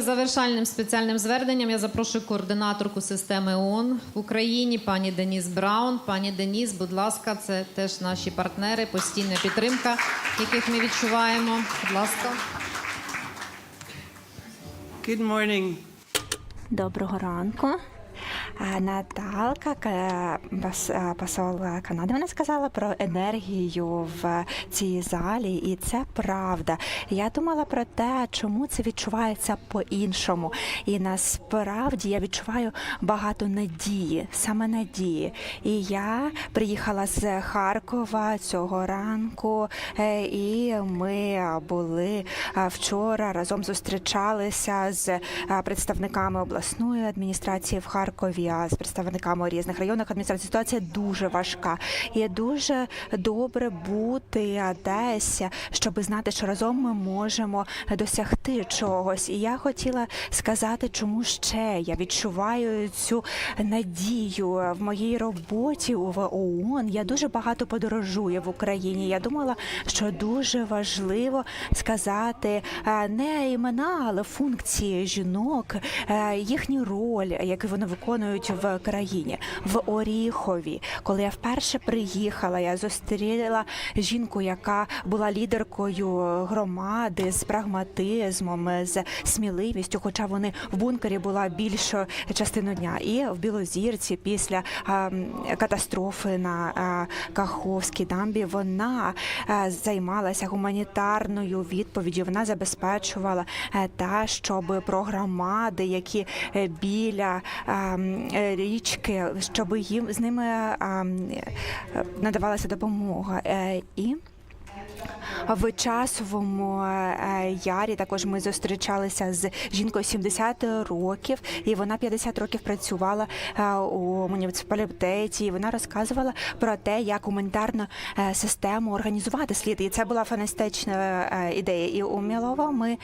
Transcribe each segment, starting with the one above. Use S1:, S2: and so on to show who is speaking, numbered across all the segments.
S1: Завершальним спеціальним зверненням я запрошую координаторку системи ООН в Україні, пані Деніс Браун. Пані Деніс, будь ласка, це теж наші партнери, постійна підтримка, яких ми відчуваємо. Будь ласка.
S2: Good morning.
S3: Доброго ранку. Наталка, ка- пос- посол Канади, вона сказала про енергію в цій залі, і це правда. Я думала про те, чому це відчувається по-іншому. І насправді я відчуваю багато надії, саме надії. І я приїхала з Харкова цього ранку, е, і ми були вчора разом зустрічалися з представниками обласної адміністрації в Харкові, а з представниками різних районних адміністрацій. Ситуація дуже важка. І дуже добре бути десь, щоб знати, що разом ми можемо досягти чогось. І я хотіла сказати, чому ще я відчуваю цю надію в моїй роботі в ООН. Я дуже багато подорожую в Україні. Я думала, що дуже важливо сказати е, не імена, але функції жінок, е, їхню роль, яку вони виконують в країні. В Оріхові, коли я вперше приїхала, я зустріла жінку, яка була лідеркою громади з прагматизмом, з сміливістю. Хоча вони в бункері була більшу частину дня, і в Білозірці після катастрофи на Каховській дамбі вона займалася гуманітарною відповіддю. Вона забезпечувала те, щоб про громади, які е, біля річки, щоб їм з ними е, е, надавалася допомога. Е, І в часовому е, ярі також ми зустрічалися з жінкою 70 років, і вона 50 років працювала е, у муніципалітеті. І вона розказувала про те, як гуманітарну е, систему організувати слід. І це була фантастична е, ідея. І у Мілово ми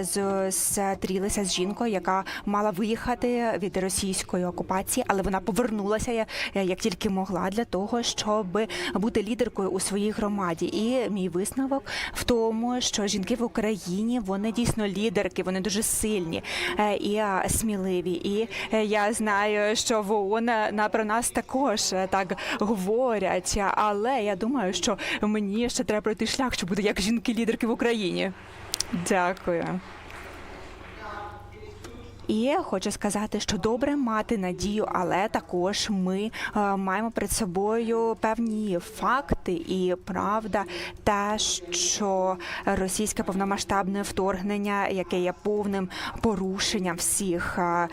S3: зустрілися з жінкою, яка мала виїхати від російської окупації, але вона повернулася як тільки могла для того, щоб бути лідеркою у своїй громаді. І мій висновок в тому, що жінки в Україні вони дійсно лідерки, вони дуже сильні е, і е, сміливі. І е, я знаю, що в ООН на про нас також е, так говорять. Але я думаю, що мені ще треба пройти шлях, щоб бути як жінки-лідерки в Україні. Дякую. І хочу сказати, що добре мати надію, але також ми е, маємо перед собою певні факти і правда, те, що російське повномасштабне вторгнення, яке є повним порушенням всіх е, е,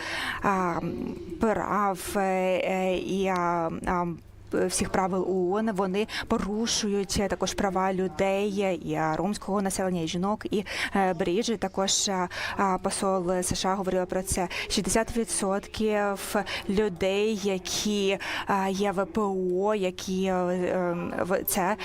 S3: прав е, і е, е, всіх правил ООН, вони порушують також права людей і ромського населення, і жінок, і е, Бріджі. Також е, е, посол США говорила про це. 60% людей, які е, є ВПО, які е, е, це.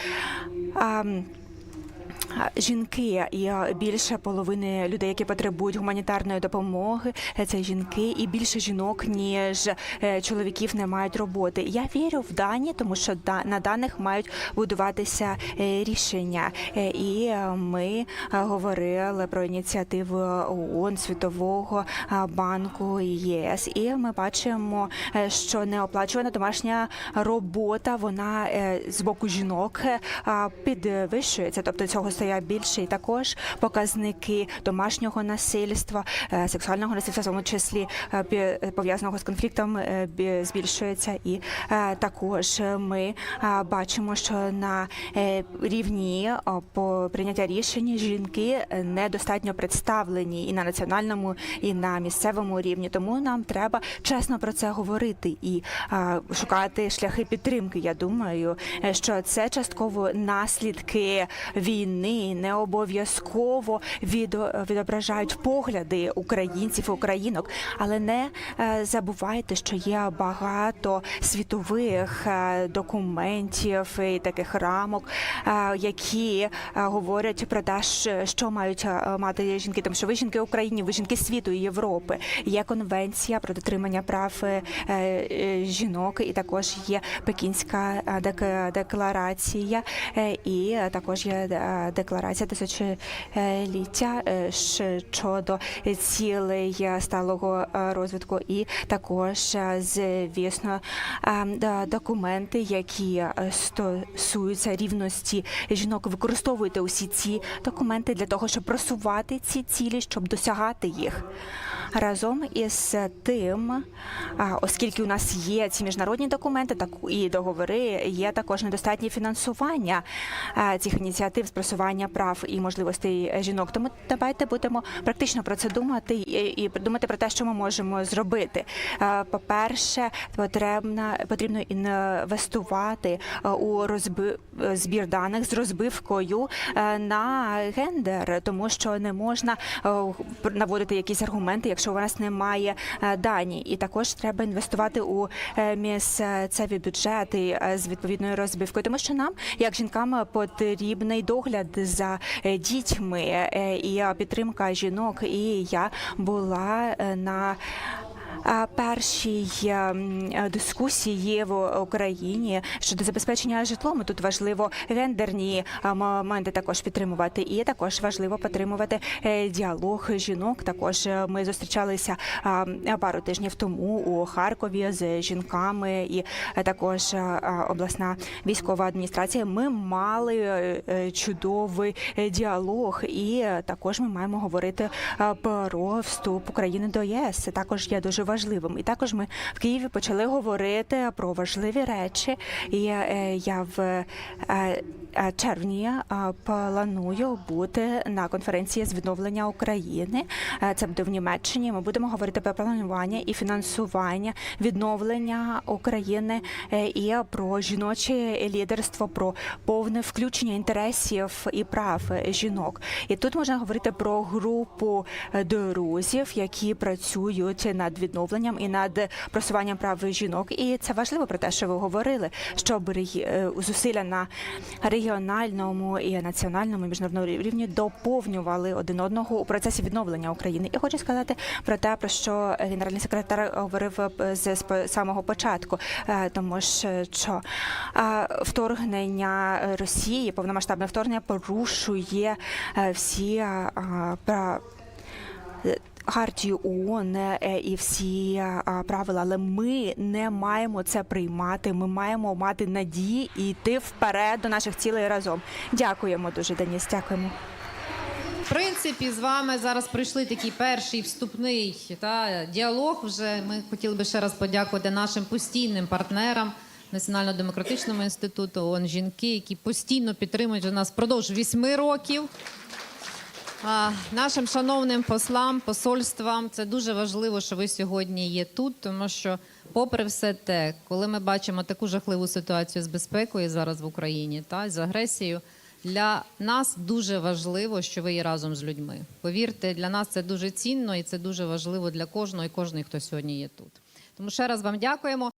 S3: Жінки і більше половини людей, які потребують гуманітарної допомоги, е, це жінки, і більше жінок ніж е, чоловіків не мають роботи. Я вірю в дані, тому що на даних мають будуватися е, рішення. І ми говорили про ініціативу ООН, Світового банку ЄС. І ми бачимо, що неоплачувана домашня робота вона з боку жінок підвищується, тобто цього стає більше, і також показники домашнього насильства, е, сексуального насильства, в тому числі е, пов'язаного з конфліктом, е, збільшується. І також ми бачимо, що на рівні по прийняття рішень жінки недостатньо представлені і на національному, і на місцевому рівні. Тому нам треба чесно про це говорити і шукати шляхи підтримки. Я думаю, що це частково наслідки війни, не обов'язково відо- відображають погляди українців українок, але не е, забувайте, що є багато світових е, документів і таких рамок, е, які говорять про те, що- мають мати жінки, тому що ви жінки України, ви жінки світу і Європи. Є конвенція про дотримання прав жінок, і також є Пекінська декларація, і також є декларація тисячоліття е, щодо цілей сталого е, розвитку, і також, е, звісно, документи, які стосуються рівності жінок. Використовуйте усі ці документи для того, щоб просувати ці цілі, щоб досягати їх. Разом із тим, оскільки у нас є ці міжнародні документи, так і договори, є також недостатнє фінансування цих ініціатив з просування прав і можливостей жінок. Тому давайте будемо практично про це думати і, думати про те, що ми можемо зробити. По-перше, потрібно потрібно інвестувати у розби, збір даних з розбивкою е, на гендер, тому що не можна е, наводити якісь аргументи, якщо у нас немає е, дані. І також треба інвестувати у е, місцеві бюджети е, з відповідною розбивкою, тому що нам, як жінкам, потрібний догляд за е, дітьми е, і підтримка жінок. І я була е, на першій е, дискусії в Україні щодо забезпечення житлом. Тут важливо гендерні моменти також підтримувати, і також важливо підтримувати е, діалог жінок. Також е, ми зустрічалися пару тижнів тому у Харкові з жінками, і також обласна військова адміністрація. Ми мали чудовий діалог, і також ми маємо говорити про вступ України до ЄС. Також є дуже важливим. І також ми в Києві почали говорити про важливі речі. І е, я в е, червні е, планую бути на конференції з відновлення України. Е, Це буде в Німеччині. Ми будемо говорити про планування і фінансування відновлення України е, і про жіноче лідерство, про повне включення інтересів і прав жінок. І тут можна говорити про групу е, друзів, які працюють над відновленням і над просуванням прав жінок. І це важливо про те, що ви говорили, е, зусилля на регіональному і національному і міжнародному рівні доповнювали один одного у процесі відновлення України. І хочу сказати про те, про що генеральний секретар говорив е, з самого початку, е, тому що е, вторгнення Росії, повномасштабне вторгнення порушує всі права. Хартію ООН е, і всі е, правила, але ми не маємо це приймати. Ми маємо мати надії і йти вперед до наших цілей разом. Дякуємо дуже, Деніс. Дякуємо.
S1: В принципі, з вами зараз прийшли такий перший вступний та, діалог. Вже ми хотіли би ще раз подякувати нашим постійним партнерам Національно-демократичному інституту ООН жінки, які постійно підтримують нас впродовж вісьми років. Нашим шановним послам, посольствам, це дуже важливо, що ви сьогодні є тут, тому що, попри все те, коли ми бачимо таку жахливу ситуацію з безпекою зараз в Україні та з агресією, для нас дуже важливо, що ви є разом з людьми. Повірте, для нас це дуже цінно і це дуже важливо для кожного і кожної, хто сьогодні є тут. Тому ще раз вам дякуємо.